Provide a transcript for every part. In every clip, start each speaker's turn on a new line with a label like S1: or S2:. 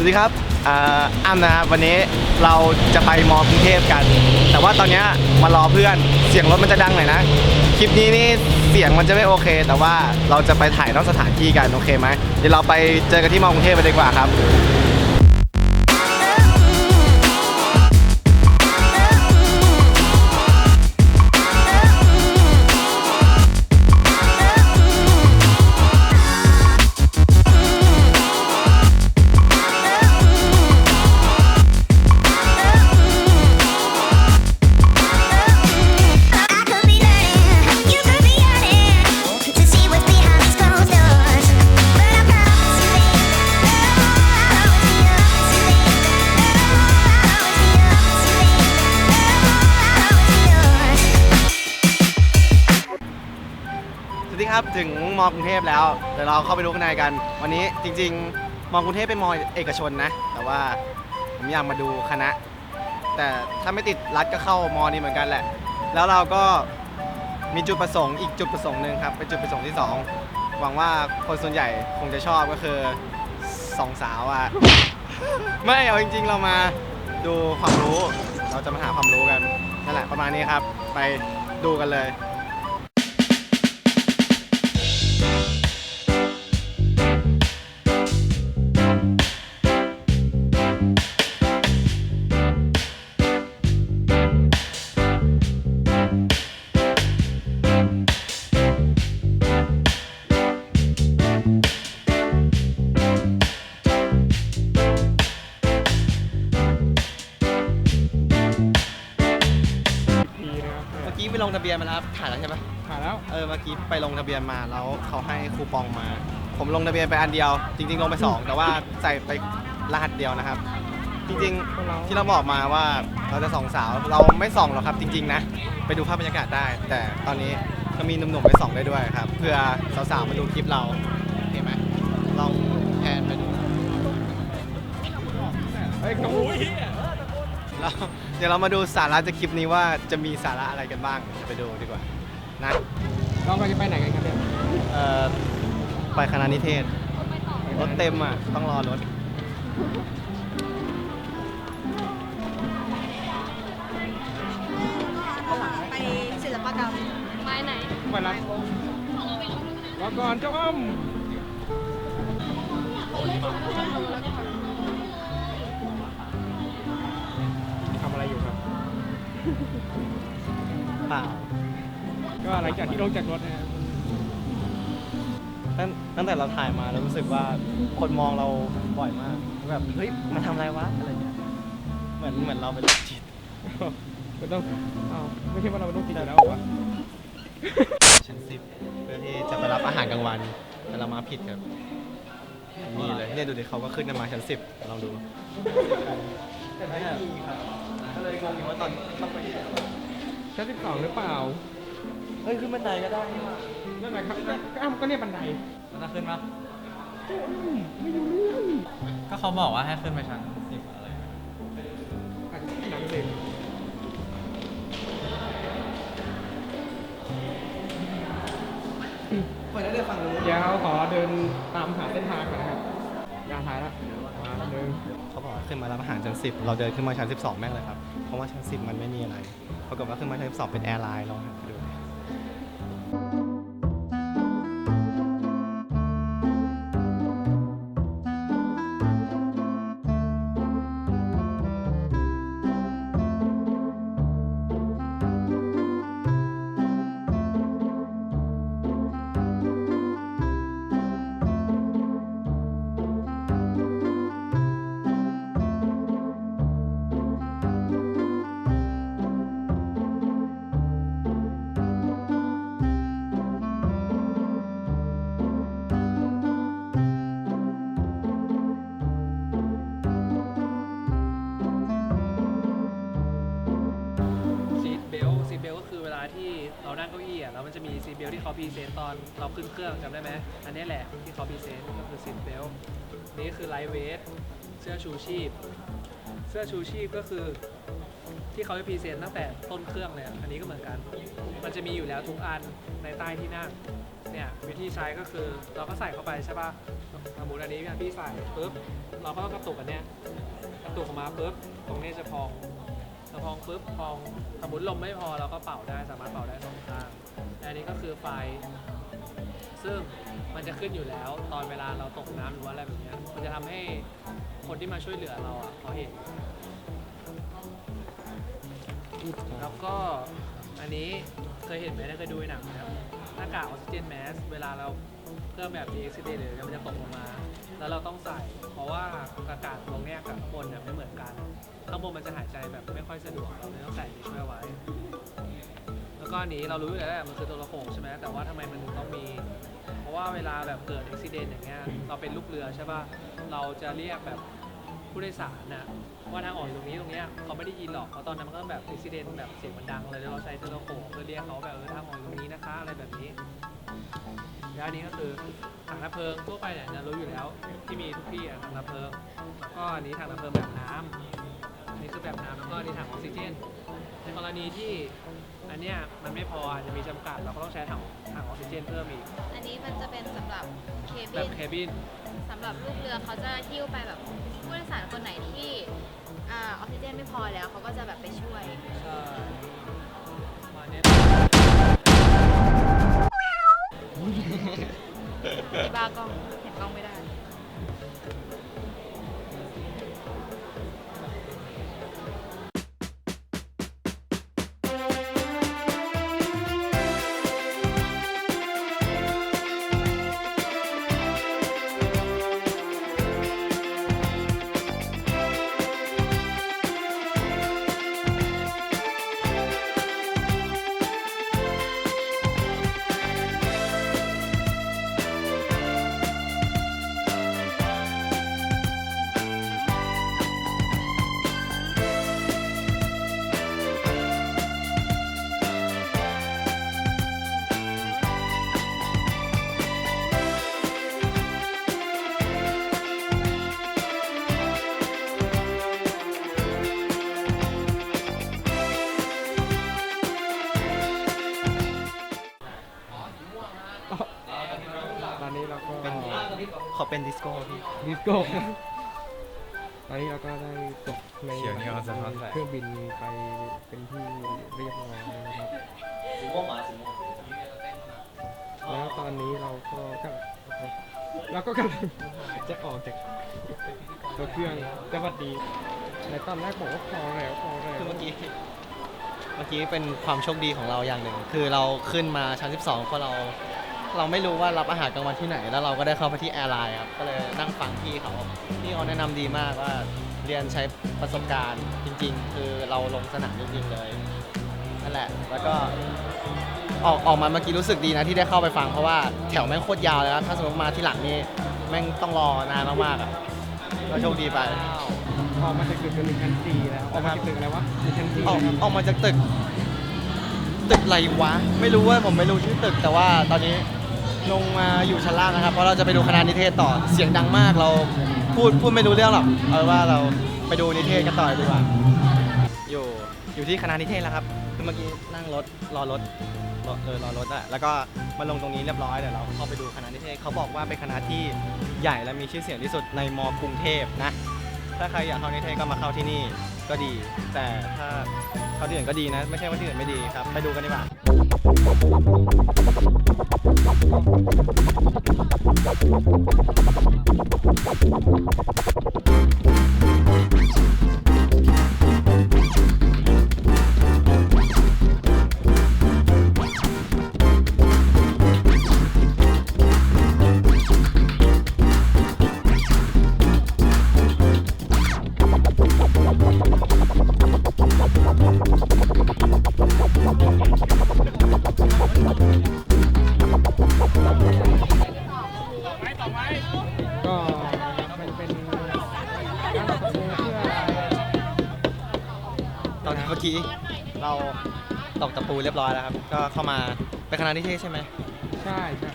S1: วัสดีครับอ่านะครับวันนี้เราจะไปมอกรุงเทพกัน แต่ว่าตอนเนี้ยมารอเพื่อนเสียงรถมันจะดังหน่อยนะคลิปนี้นี่เสียงมันจะไม่โอเค แต่ว่าเราจะไปถ่ายนอกสถานที่กันโอเคไหมเดี๋ยวเราไปเจอกันที่มอกรุงเทพไปดีกว่าครับ กรุงเทพแล้วเดี๋ยวเราเข้าไปดูข้างในกัน วันนี้จริง ๆ มองกรุงเทพเป็นมอเอกชนนะ แต่ว่าผมอยากมาดูคณะ แต่ถ้าไม่ติดรัฐก็เข้ามอนี้เหมือนกันแหละ แล้วเราก็มีจุดประสงค์อีกจุดประสงค์หนึ่งครับเป็นจุดประสงค์ที่สองหวังว่าคนส่วนใหญ่คงจะชอบก็คือสองสาวอะ ไม่เอาจริง ๆ เรามาดูความรู้ เราจะมาหาความรู้กันนั่นแหละประมาณนี้ครับ ไปดูกันเลยะเบียนมาแล้วครับถ่ายแล้วใช่ไหม
S2: ผ่านแล้ว
S1: เออเมื่อกี้ไปลงทะเบียนมาแล้วเขาให้คูปองมา ผมลงทะเบียนไปอันเดียว จริง ๆ ลงไปสองแต่ว่าใส่ไปรหัสเดียวนะครับ จริง
S2: พวกเรา
S1: ๆที่เราบอกมาว่าเราจะส่องสาวเราไม่ส่องหรอกครับจริง ๆ นะ ไปดูภาพบรรยากาศได้ แต่ตอนนี้ก็มีหนุ่มๆไปส่องได้ด้วยครับเพื่อสาวๆมาดูคลิปเราเห็นไหมลองแพนไปดู
S2: เฮ้ยกระหู
S1: แล้ว เดี๋ยวเรามาดูสาระจากคลิปนี้ว่าจะมีสาระอะไรกันบ้างเดี๋ยวไปดูดีกว่านะ
S2: เรากำลังจะไปไหนกันครับเนี่ย
S1: เอ่อไปคณะนิเทศรถเต็มอะต้องรอรถ
S3: ไปศิลปกรรม
S4: ไม้ไหน
S2: ไปรับรอก่อนเจ้าอ้อม
S1: เปล่า
S2: ก็หลังจากที่ลงจากรถนะฮะ
S1: ตั้งตั้งแต่เราถ่ายมาเรารู้สึกว่าคนมองเราบ่อยมากแบบเฮ้ยมาทำอะไรวะอะไรเงี้ยเหมือนเหมือนเราเป็นโรคจิต
S2: ก็ต้องอ้าวไม่ใช่ว่าเราเป็นโรคจิตอยู่แล้วเหรอวะ
S1: ชั้นสิบเพื่อที่จะไปรับอาหารกลางวัน แต่เรามาผิดครับนี่เลยเนี่ยดูดิเขาก็ขึ้นกันมาชั้นสิบลองดูแต่ไม่มีครับก็เลย งงอยู่ว่าตอนต้องไปที่ไหน
S2: ชั้นสิบสองหรือเปล่า
S1: เฮ้ยขึ้นบันไดก็ได้นี่หว่า
S2: นั่นแหละครับก็อ้าวก็เนี่ยบันได
S5: มันจะขึ้นปะ
S2: ไม่รู้เรื่อง
S5: ก็เขาบอกว่าให้ขึ้นไปชั้นสิบอะไร
S2: อาจจะหนังเลย
S1: เปิดได้เลยฟังรู้
S2: เดี๋ยวขอเดินตามหาเส้นทางก่อนนะครับอยาถ่ายละมาหนึ่ง
S1: เขาบอกว่าขึ้นมารับอาหารชั้นสิบเราเดินขึ้นมาชั้นสิบสองแม่งเลยครับ เพราะว่าชั้นสิบมันไม่มีอะไรปรากฏว่าขึ้นมาชั้นสิบสองเป็นแอร์ไลน์ลองหาไปดู
S6: ลที่เขาพรีเซนต์ตอนเราขึ้นเครื่องจำได้ไหมอันนี้แหละที่เขาพรีเซนต์ก็คือซีทเบลนี่คือไลท์เวทเสื้อชูชีพ เสื้อชูชีพก็คือที่เขาจะพรีเซนต์ตั้งแต่ต้นเครื่องเลยอันนี้ก็เหมือนกัน มันจะมีอยู่แล้วทุกอันในใต้ที่นั่งเนี่ยวิธีใช้ก็คือเราก็ใส่เข้าไปใช่ป่ะสมมติอันนี้พี่ใส่ปุ๊บเราก็ต้องกระตุกอันเนี้ยกระตุกออกมาปุ๊บตรงนี้จะพอง พอพองปุ๊บพองสมมติลมไม่พอเราก็เป่าได้สามารถเป่าได้สองข้างและอันนี้ก็คือไฟ ซึ่งมันจะขึ้นอยู่แล้ว ตอนเวลาเราตกน้ำหรือว่าอะไรแบบเนี้ยมันจะทำให้คนที่มาช่วยเหลือเราอะเขาเห็น แล้วก็อันนี้เคยเห็นไหมถ้เคยดูในหนังนะครับหน้ากากออกซิเจนแมสเวลาเราเครื่อแบบมีอุบิเหตุหรือมันจะตกลงมา แล้วเราต้องใส่ ราะว่าอากาศตรงเนี้ยกับข้างบนเนี่ยไม่เหมือนกัน ข้างบนมันจะหายใจแบบไม่ค่อยสะดวกเราเลยต้องใส่นี้ช่วยไว้ แล้วก็อันนี้เรารู้อยู่แล้วแหละมันคือตัวระโปรงใช่ไหมแต่ว่าทำไมมันถึงต้องมี เพราะว่าเวลาแบบเกิดอุบิเหตุอย่างเงี้ยเราเป็นลูกเรือใช่ป่ะเราจะเรียกแบบผู้โดยสารนะว่าทางออกอยู่ตรงนี้ตรงเนี้ยเขาไม่ได้ยินหรอกเพราะตอนนั้นมันก็แบบอุบิเหตุแบบเสียงมันดังเลยแล้วเราใช้โทรโขงเพื่อเรียกเขาแบบเออทางออกอยู่ตรงนี้นะคะอะไรแบบนี้ แล้วอันนี้ก็คือถังดับเพลิงทั่วไปเนี่ยจะรู้อยู่แล้ว ที่มีทุกที่อะถังดับเพลิงแล้วก็อันนี้ถังดับเพลิงแบบน้ำอันนี้คือแบบน้ำแล้วก็อันนี้ถังออกซิเจน ในกรณีที่อันเนี้ยมันไม่พออาจจะมีจำกัดเราก็ต้องใช้ถังถังออกซิเจนเพิ่มอีก
S3: อันนี้มันจะเป็นสำหรับเค
S6: แบ
S3: บิ
S6: บ
S3: น
S6: เคบิน
S3: สำหรับลูกเรือเขาจะหิ้วไปแบบผู้โดยสารคนไหนที่อ่าออกซิเจนไม่พอแล้วเขาก็จะแบบไปช่วย
S6: ใช่ประมาณเนี้ย
S3: ที่บ้ากล้องเห็นกล้องไม่ได้
S1: เป็นดิสโก้พี่
S2: ดิสโก้ตอนนี้เราก็ได้ตกใน
S5: เขียวนี่เอาสะท้อนแสง
S2: เครื่องบินไปเป็นที่เรียบร้อยนะครับ แล้วตอนนี้เราก็กำลังเราก็กำลังจะออกจากตัวเครื่องสวัสดีในตอนแรกบอกว่าพอแล้วพอแล้ว
S1: คือเมื่อกี้ เมื่อกี้เป็นความโชคดีของเราอย่างหนึ่ง คือเราขึ้นมาชั้น 12เพราะเรา เราไม่รู้ว่ารับอาหารกลางวันที่ไหน แล้วเราก็ได้เข้าไปที่แอร์ไลน์ครับ ก็เลยนั่งฟังพี่เขาพี่เขาแนะนำดีมากว่าเรียนใช้ประสบการณ์จริง ๆ คือเราลงสนามจริงๆเลยนั่นแหละ แล้วก็ออกออกมาเมื่อกี้รู้สึกดีนะที่ได้เข้าไปฟังเพราะว่าแถวแม่งโคตรยาวเลยครับถ้าสมมติมาที่หลังนี่แม่งต้องรอนานมากๆอะก็โชคดีไป
S2: ออกมาจากตึกเป็นชั้นจีแล้วออกมาจากตึกอะไรวะเป็นชั้นจี
S1: ออก
S2: นะครับ
S1: ออกมาจากตึก ตึกอะไรวะ ไม่รู้ว่าผมไม่รู้ชื่อตึกแต่ว่าตอนนี้ ลงมาอยู่ชั้นล่างนะครับ เพราะเราจะไปดูคณะนิเทศต่อเสียงดังมากเราพูดพูดไม่รู้เรื่องหรอกเอาว่าเราไปดูนิเทศกันต่อดีกว่า อยู่อยู่ที่คณะนิเทศแล้วครับคือเมื่อกี้นั่งรถรอรถรอเออรอรถอะแล้วก็มาลงตรงนี้เรียบร้อยเดี๋ยวเราเข้าไปดูคณะนิเทศเขาบอกว่าเป็นคณะที่ใหญ่และมีชื่อเสียงที่สุดในมกรุงเทพนะถ้าใครอยากเข้านิเทศก็มาเข้าที่นี่ ก็ดี แต่ถ้าเขาที่อื่นก็ดีนะ ไม่ใช่ว่าที่อื่นไม่ดีครับ ไปดูกันดีกว่า
S2: ก็ ตอ
S1: นเมื่อกี้เราตอกตะปูเรียบร้อยแล้วครับ ก็เข้ามาไปคณะนิเทศใช่ไหม
S2: ใช่ใช่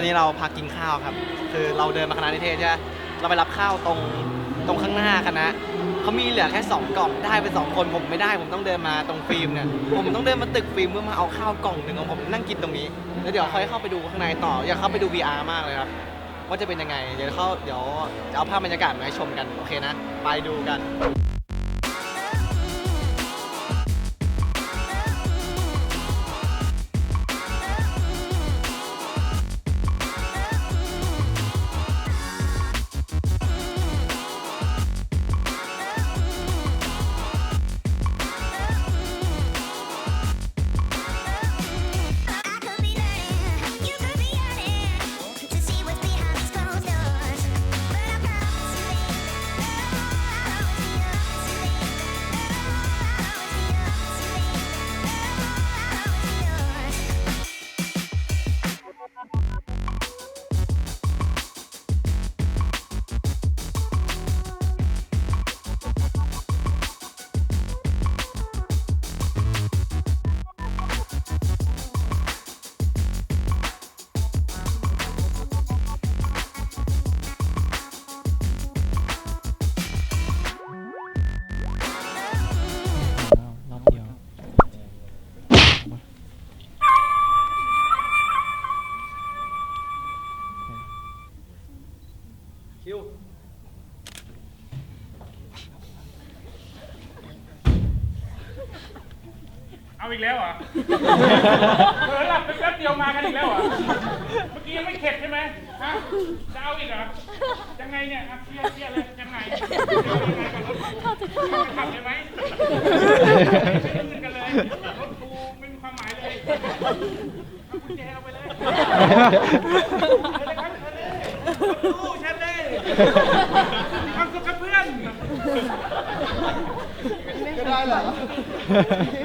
S2: อ
S1: นนี้เราพักกินข้าวครับ คือเราเดินมาคณะนิเทศใช่ไหมเราไปรับข้าวตรงตรงข้างหน้าคณะเขามีเหลือแค่สองกล่องได้ไปสองคนผมไม่ได้ผมต้องเดินมาตรงฟิล์มเนี่ยผมต้องเดินมาตึกฟิล์มเพื่อมาเอาข้าวกล่องหนึ่งของผมนั่งกินตรงนี้แล้วเดี๋ยวค่อยเข้าไปดูข้างในต่ออยากเข้าไปดู VR มากเลยครับว่าจะเป็นยังไง เดี๋ยวเขาเดี๋ยวจะเอาภาพบรรยากาศมาให้ชมกันโอเคนะ ไปดูกัน
S5: เอา
S4: อีกแล้วเหรอเผลอหลับไปแป๊บเดียวมากันอีกแล้วเหรอ เมื่อกี้ยังไม่เข็ดใช่ไหมฮะจะเอาอีกเหรอ ยังไงเนี่ยอะเคลียร์เคลียร์เลยยังไงยังไงกับรถกูจะขับเลยไหมไม่ต้องเงินกันเลย รถกูไม่มีความหมายเลยเอากุญแจเอาไปเลยเชิญเลยครับเชิญเลยรถกูเชิญเลยมีความสุขครับเพื่อน
S1: ได้เหรอ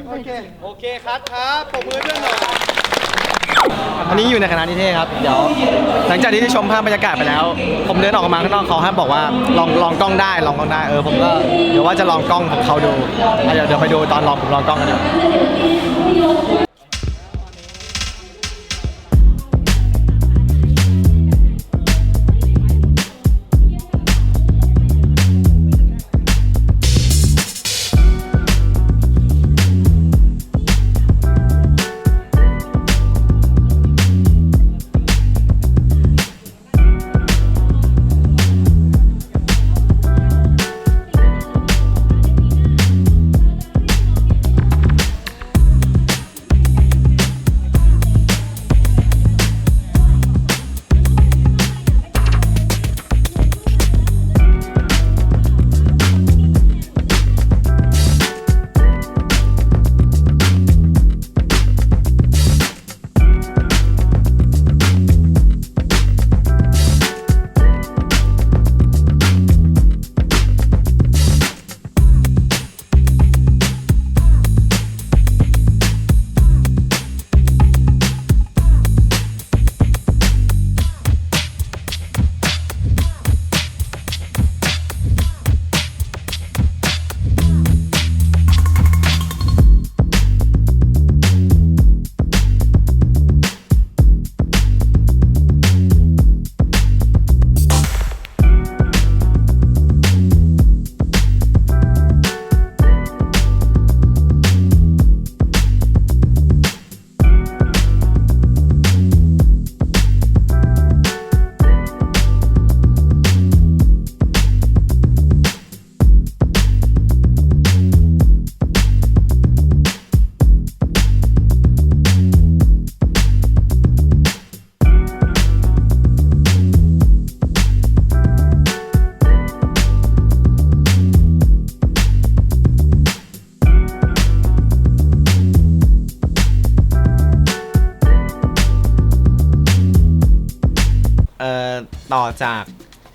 S1: โอเค โอเคครับครับปรบมือเพื่อนหน่อยอันนี้อยู่ในคณะนิเทศครับ เดี๋ยว หลังจากที่ได้ชมภาพบรรยากาศไปแล้ว ผมเดินออกมาข้างนอกเขาให้บอกว่าลองลองกล้องได้ลองกล้องได้เออผมก็เดี๋ยวว่าจะลองกล้องของเขาดูอะเดี๋ยวเดี๋ยวไปดูตอนลองผมลองกล้องกันเดี๋ยว ต่อจาก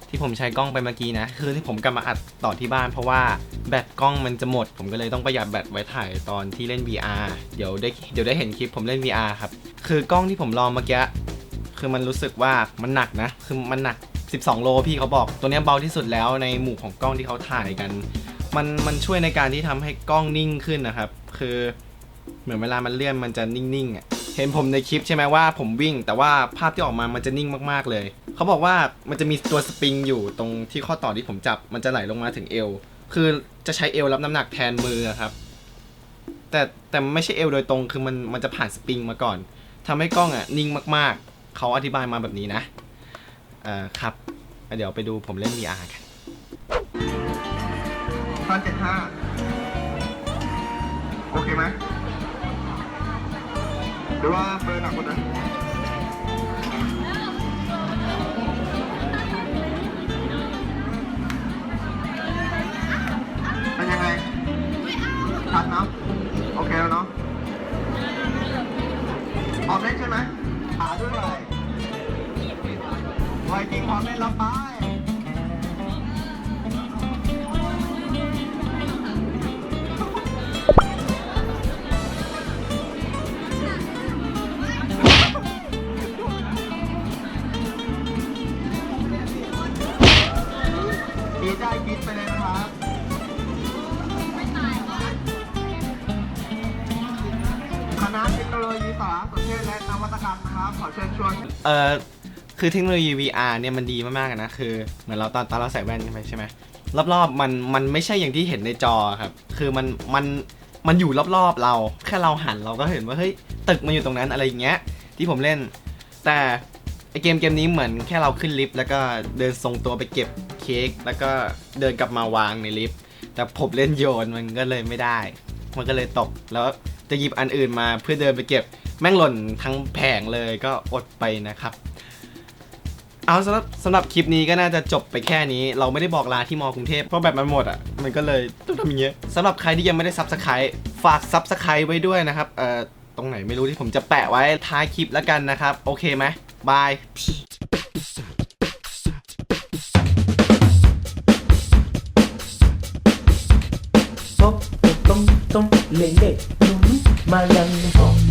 S1: ที่ผมใช้กล้องไปเมื่อกี้นะ คือที่ผมกลับมาอัดต่อที่บ้าน เพราะว่าแบตกล้องมันจะหมด ผมก็เลยต้องประหยัดแบตไว้ถ่ายตอนที่เล่น VR เดี๋ยวได้เดี๋ยวได้เห็นคลิปผมเล่น VR ครับ คือกล้องที่ผมลองเมื่อกี้คือมันรู้สึกว่ามันหนักนะ คือมันหนัก 12 โลพี่เขาบอก ตัวนี้เบาที่สุดแล้วในหมู่ของกล้องที่เขาถ่ายกัน มันมันช่วยในการที่ทำให้กล้องนิ่งขึ้นนะครับ คือเหมือนเวลามันเลื่อนมันจะนิ่งๆอะ ห็นเห็นผมในคลิปใช่ไหมว่าผมวิ่ง แต่ว่าภาพที่ออกมามันจะนิ่งมากๆเลย เขาบอกว่ามันจะมีตัวสปริงอยู่ตรงที่ข้อต่อที่ผมจับมันจะไหลลงมาถึงเอว คือจะใช้เอวรับน้ำหนักแทนมือครับ แต่แต่ไม่ใช่เอวโดยตรงคือมันมันจะผ่านสปริงมาก่อนทำให้กล้องอะนิ่งมากๆ เขาอธิบายมาแบบนี้นะเอ่อครับเดี๋ยวไปดูผมเล่น VR กัน
S7: พันเจ็ดห้าโอเคไหม หรือว่า ไดีใจกินไปเลยนะครับคณะเทคโนโลยีสารสนเทศและนวัตกรรมนะครับขอเชิญชวน
S1: เอ่อคือเทคโนโลยี VR เนี่ยมันดีมากๆอะนะคือเหมือนเราตอนตอนเราใส่แว่นใช่ไหมใช่ไหมรอบๆมันมันไม่ใช่อย่างที่เห็นในจอครับคือมันมันมันอยู่รอบๆเรา แค่เราหันเราก็เห็นว่าเฮ้ยตึกมันอยู่ตรงนั้นอะไรอย่างเงี้ยที่ผมเล่น แต่ ไอเกมเกมนี้เหมือนแค่เราขึ้นลิฟต์แล้วก็เดินทรงตัวไปเก็บเค้กแล้วก็เดินกลับมาวางในลิฟต์แต่ผมเล่นโยนมันก็เลยไม่ได้ มันก็เลยตกแล้วจะหยิบอันอื่นมาเพื่อเดินไปเก็บแม่งหล่นทั้งแผงเลยก็อดไปนะครับ เอาสำหรับสำหรับคลิปนี้ก็น่าจะจบไปแค่นี้ เราไม่ได้บอกลาที่มอกรุงเทพเพราะแบบมันหมดอะมันก็เลยต้องทำอย่างเงี้ยสำหรับใครที่ยังไม่ได้ซับสไครต์ฝากซับสไครต์ไว้ด้วยนะครับเอ่อตรงไหนไม่รู้ที่ผมจะแปะไว้ท้ายคลิปแล้วกันนะครับ โอเคไหม บาย
S8: ปบต้ม